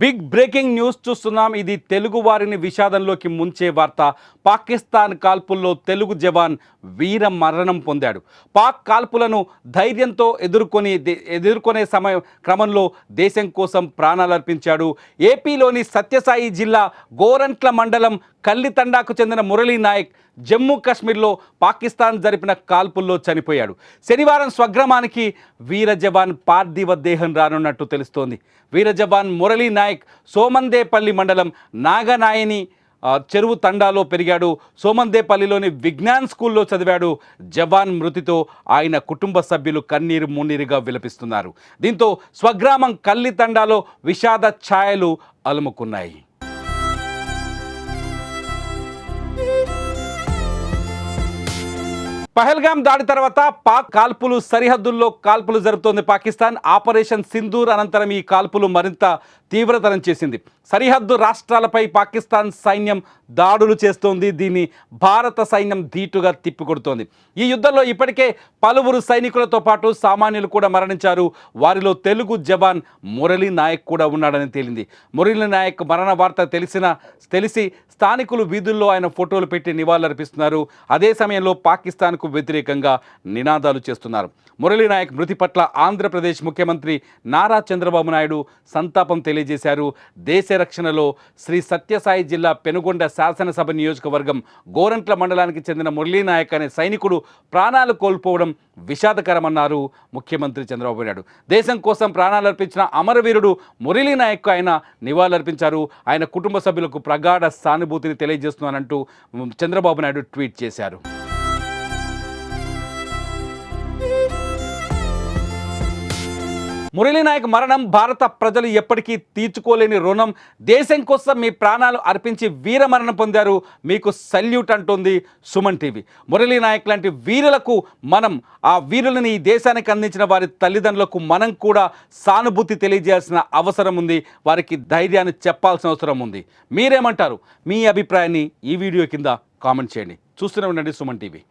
Big breaking news చూస్తున్నాం. ఇది తెలుగు వారిని విషాదంలోకి ముంచే వార్త. పాకిస్తాన్ కాల్పుల్లో తెలుగు జవాన్ వీర మరణం పొందాడు. పాక్ కాల్పులను ధైర్యంతో ఎదుర్కొని దే- ఎదుర్కొనే సమయం క్రమంలో దేశం కోసం ప్రాణాలర్పించాడు. ఏపీలోని సత్యసాయి జిల్లా గోరంట్ల మండలం కల్లితండాకు చెందిన మురళీ నాయక్ జమ్మూ కాశ్మీర్లో పాకిస్తాన్ జరిపిన కాల్పుల్లో చనిపోయాడు. శనివారం స్వగ్రామానికి వీర జవాన్ పార్థివ దేహం రానున్నట్టు తెలుస్తోంది. వీర జవాన్ మురళీ నాయక్ సోమందేపల్లి మండలం నాగనాయని చెరువు తండాలో పెరిగాడు. సోమందేపల్లిలోని విజ్ఞాన్ స్కూల్లో చదివాడు. జవాన్ మృతితో ఆయన కుటుంబ సభ్యులు కన్నీరు మున్నీరుగా విలపిస్తున్నారు. దీంతో స్వగ్రామం కల్లి తండాలో విషాద ఛాయలు అలుముకున్నాయి. పహల్గాం దాడి తర్వాత పాక్ కాల్పులు సరిహద్దుల్లో కాల్పులు జరుపుతోంది పాకిస్తాన్. ఆపరేషన్ సింధూర్ అనంతరం ఈ కాల్పులు మరింత తీవ్రతరం చేసింది. సరిహద్దు రాష్ట్రాలపై పాకిస్తాన్ సైన్యం దాడులు చేస్తోంది. దీన్ని భారత సైన్యం ధీటుగా తిప్పికొడుతోంది. ఈ యుద్ధంలో ఇప్పటికే పలువురు సైనికులతో పాటు సామాన్యులు కూడా మరణించారు. వారిలో తెలుగు జవాన్ మురళీ నాయక్ కూడా ఉన్నాడని తేలింది. మురళీ నాయక్ మరణ వార్త తెలిసిన తెలిసి స్థానికులు వీధుల్లో ఆయన ఫోటోలు పెట్టి నివాళులర్పిస్తున్నారు. అదే సమయంలో పాకిస్తాన్కు వ్యతిరేకంగా నినాదాలు చేస్తున్నారు. మురళీనాయక్ మృతి పట్ల ఆంధ్రప్రదేశ్ ముఖ్యమంత్రి నారా చంద్రబాబు నాయుడు సంతాపం తెలియజేశారు. దేశ రక్షణలో శ్రీ సత్యసాయి జిల్లా పెనుగొండ శాసనసభ నియోజకవర్గం గోరంట్ల మండలానికి చెందిన మురళీనాయక్ అనే సైనికుడు ప్రాణాలు కోల్పోవడం విషాదకరమన్నారు ముఖ్యమంత్రి చంద్రబాబు నాయుడు. దేశం కోసం ప్రాణాలర్పించిన అమరవీరుడు మురళీనాయక్ ఆయన నివాళులర్పించారు. ఆయన కుటుంబ సభ్యులకు ప్రగాఢ సానుభూతిని తెలియజేస్తున్నానంటూ చంద్రబాబు నాయుడు ట్వీట్ చేశారు. మురళీనాయక్ మరణం భారత ప్రజలు ఎప్పటికీ తీర్చుకోలేని రుణం. దేశం కోసం మీ ప్రాణాలు అర్పించి వీర మరణం పొందారు మీకు సల్యూట్ అంటోంది సుమన్ టీవీ. మురళీ నాయక్ లాంటి వీరులకు మనం ఆ వీరులని ఈ దేశానికి అందించిన వారి తల్లిదండ్రులకు మనం కూడా సానుభూతి తెలియజేయాల్సిన అవసరం ఉంది. వారికి ధైర్యాన్ని చెప్పాల్సిన అవసరం ఉంది. మీరేమంటారు? మీ అభిప్రాయాన్ని ఈ వీడియో కింద కామెంట్ చేయండి. చూస్తూనే ఉండండి సుమన్ టీవీ.